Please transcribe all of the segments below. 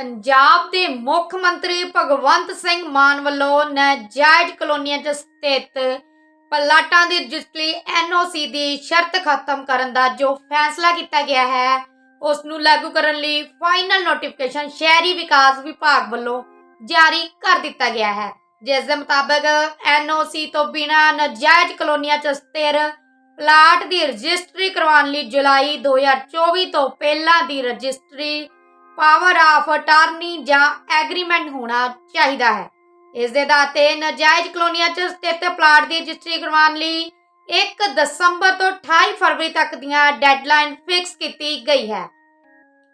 ਪੰਜਾਬ ਦੇ ਮੁੱਖ ਮੰਤਰੀ ਭਗਵੰਤ ਸਿੰਘ ਮਾਨ ਵੱਲੋਂ ਨਾਜਾਇਜ਼ ਕਲੋਨੀਆਂ 'ਚ ਸਥਿਤ ਪਲਾਟਾਂ ਦੀ ਰਜਿਸਟਰੀ ਐਨਓਸੀ ਦੀ ਸ਼ਰਤ ਖਤਮ ਕਰਨ ਦਾ ਜੋ ਫੈਸਲਾ ਕੀਤਾ ਗਿਆ ਹੈ, ਉਸ ਨੂੰ ਲਾਗੂ ਕਰਨ ਲਈ ਫਾਈਨਲ ਨੋਟੀਫਿਕੇਸ਼ਨ ਸ਼ਹਿਰੀ ਵਿਕਾਸ ਵਿਭਾਗ ਵੱਲੋਂ ਜਾਰੀ ਕਰ ਦਿੱਤਾ ਗਿਆ ਹੈ। ਜਿਸ ਦੇ ਮੁਤਾਬਕ ਐਨਓਸੀ ਤੋਂ ਬਿਨਾਂ ਨਾਜਾਇਜ਼ ਕਲੋਨੀਆਂ 'ਚ ਸਥਿਰ ਪਲਾਟ ਦੀ ਰਜਿਸਟਰੀ ਕਰਵਾਉਣ ਲਈ ਜੁਲਾਈ 2024 ਤੋਂ ਪਹਿਲਾਂ ਦੀ ਰਜਿਸਟਰੀ ਪਾਵਰ ਆਫ ਅਟਾਰਨੀ ਜਾਂ ਐਗਰੀਮੈਂਟ ਹੋਣਾ ਚਾਹੀਦਾ ਹੈ। ਇਸ ਦੇ ਆਧਾਰ ਤੇ ਨਾਜਾਇਜ਼ ਕਲੋਨੀਆਂ 'ਚ ਸਥਿਤ ਪਲਾਟ ਦੀ ਰਜਿਸਟਰੀ ਕਰਵਾਉਣ ਲਈ 1 ਦਸੰਬਰ ਤੋਂ 28 ਫਰਵਰੀ ਤੱਕ ਦੀਆਂ ਡੈਡਲਾਈਨ ਫਿਕਸ ਕੀਤੀ ਗਈ ਹੈ।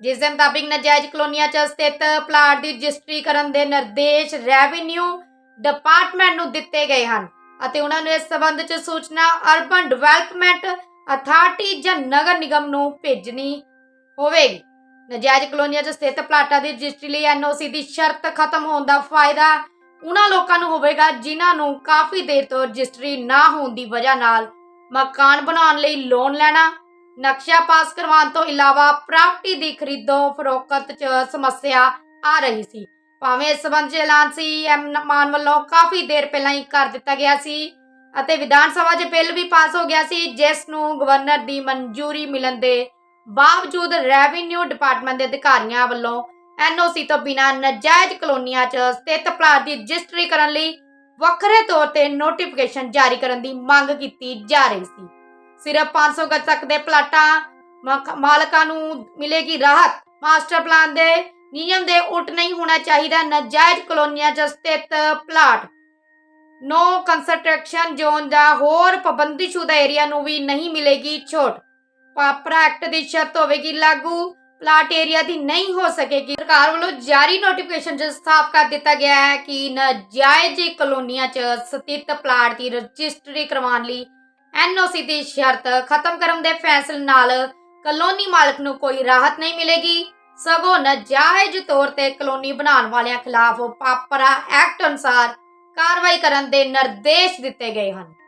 ਜਿਸ ਦੇ ਮੁਤਾਬਿਕ ਨਾਜਾਇਜ਼ ਕਲੋਨੀਆਂ 'ਚ ਸਥਿਤ ਪਲਾਟ ਦੀ ਰਜਿਸਟਰੀ ਕਰਨ ਦੇ ਨਿਰਦੇਸ਼ ਰੈਵਨਿਊ ਡਿਪਾਰਟਮੈਂਟ ਨੂੰ ਦਿੱਤੇ ਗਏ ਹਨ ਅਤੇ ਉਹਨਾਂ ਨੂੰ ਇਸ ਸਬੰਧ 'ਚ ਸੂਚਨਾ ਅਰਬਨ ਡਿਵੈਲਪਮੈਂਟ ਅਥਾਰਟੀ ਜਾਂ ਨਗਰ ਨਿਗਮ ਨੂੰ ਭੇਜਣੀ ਹੋਵੇਗੀ। ਨਜਾਇਜ਼ ਕਲੋਨੀਆਂ 'ਚ ਸਥਿਤ ਪਲਾਟਾਂ ਦੀ ਰਜਿਸਟਰੀ ਲਈ ਐਨਓਸੀ ਦੀ ਸ਼ਰਤ ਖਤਮ ਹੋਣ ਦਾ ਫਾਇਦਾ ਉਹਨਾਂ ਲੋਕਾਂ ਨੂੰ ਹੋਵੇਗਾ ਜਿਨ੍ਹਾਂ ਨੂੰ ਕਾਫੀ ਦੇਰ ਤੋਂ ਰਜਿਸਟਰੀ ਨਾ ਹੋਣ ਦੀ ਵਜ੍ਹਾ ਨਾਲ ਮਕਾਨ ਬਣਾਉਣ ਲਈ ਲੋਨ ਲੈਣਾ, ਨਕਸ਼ਾ ਪਾਸ ਕਰਵਾਉਣ ਤੋਂ ਇਲਾਵਾ ਪ੍ਰਾਪਰਟੀ ਦੀ ਖਰੀਦੋ ਫਰੋਖਤ 'ਚ ਸਮੱਸਿਆ ਆ ਰਹੀ ਸੀ। ਭਾਵੇਂ ਇਸ ਸੰਬੰਧ 'ਚ ਐਲਾਨ ਸੀ, ਐਮ ਮਾਨ ਵੱਲੋਂ ਕਾਫੀ ਦੇਰ ਪਹਿਲਾਂ ਹੀ ਕਰ ਦਿੱਤਾ ਗਿਆ ਸੀ ਅਤੇ ਵਿਧਾਨ ਸਭਾ 'ਚ ਬਿੱਲ ਵੀ ਪਾਸ ਹੋ ਗਿਆ ਸੀ, ਜਿਸ ਨੂੰ ਗਵਰਨਰ ਦੀ ਮਨਜ਼ੂਰੀ ਮਿਲਣ ਦੇ ਬਾਵਜੂਦ ਰੈਵਨਿਊ ਡਿਪਾਰਟਮੈਂਟ ਦੇ ਅਧਿਕਾਰੀਆਂ ਵੱਲੋਂ ਐਨਓਸੀ ਤੋਂ ਬਿਨਾਂ ਨਾਜਾਇਜ਼ ਕਲੋਨੀਆਂ 'ਚ ਸਥਿਤ ਪਲਾਟ ਦੀ ਰਜਿਸਟਰੀ ਕਰਨ ਲਈ ਵੱਖਰੇ ਤੌਰ ਤੇ ਨੋਟੀਫਿਕੇਸ਼ਨ ਜਾਰੀ ਕਰਨ ਦੀ ਮੰਗ ਕੀਤੀ ਜਾ ਰਹੀ ਸੀ। ਸਿਰਫ 500 ਗਜ ਤੱਕ ਦੇ ਪਲਾਟਾਂ ਮਾਲਕਾਂ ਨੂੰ ਮਿਲੇਗੀ ਰਾਹਤ। ਮਾਸਟਰ ਪਲਾਨ ਦੇ ਨਿਯਮ ਦੇ ਉਲਟ ਨਹੀਂ ਹੋਣਾ ਚਾਹੀਦਾ, ਨਾਜਾਇਜ਼ ਕਲੋਨੀਆਂ 'ਚ ਸਥਿਤ ਪਲਾਟ। ਨੋ ਕੰਸਟਰਕਸ਼ਨ ਜ਼ੋਨ ਜਾਂ ਹੋਰ ਪਾਬੰਦੀਸ਼ੁਦਾ ਏਰੀਆ ਨੂੰ ਵੀ ਨਹੀਂ ਮਿਲੇਗੀ ਛੋਟ। ਪਾਪਰਾ ਐਕਟ ਦੀ ਸ਼ਰਤ ਹੋਵੇਗੀ, ਲਾਗੂ ਪਲਾਟ ਏਰੀਆ ਦੀ ਨਹੀਂ ਹੋ ਸਕੇਗੀ। ਸਰਕਾਰ ਵੱਲੋਂ ਜਾਰੀ ਨੋਟੀਫਿਕੇਸ਼ਨ 'ਚ ਸਾਫ਼ ਕਰ ਦਿੱਤਾ ਗਿਆ ਹੈ ਕਿ ਨਾਜਾਇਜ਼ ਕਲੋਨੀਆਂ 'ਚ ਸਥਿਤ ਪਲਾਟ ਦੀ ਰਜਿਸਟਰੀ ਕਰਵਾਉਣ ਲਈ ਐਨਓਸੀ ਦੀ ਸ਼ਰਤ ਖਤਮ ਕਰਨ ਦੇ ਫੈਸਲੇ ਨਾਲ ਕਲੋਨੀ ਮਾਲਕ ਨੂੰ ਕੋਈ ਰਾਹਤ ਨਹੀਂ ਮਿਲੇਗੀ। ਸਗੋਂ ਨਾਜਾਇਜ਼ ਤੌਰ ਤੇ ਕਲੋਨੀ ਬਣਾਉਣ ਵਾਲਿਆਂ ਖਿਲਾਫ ਪਾਪਰਾ ਐਕਟ ਅਨੁਸਾਰ ਕਾਰਵਾਈ ਕਰਨ ਦੇ ਨਿਰਦੇਸ਼ ਦਿੱਤੇ ਗਏ ਹਨ।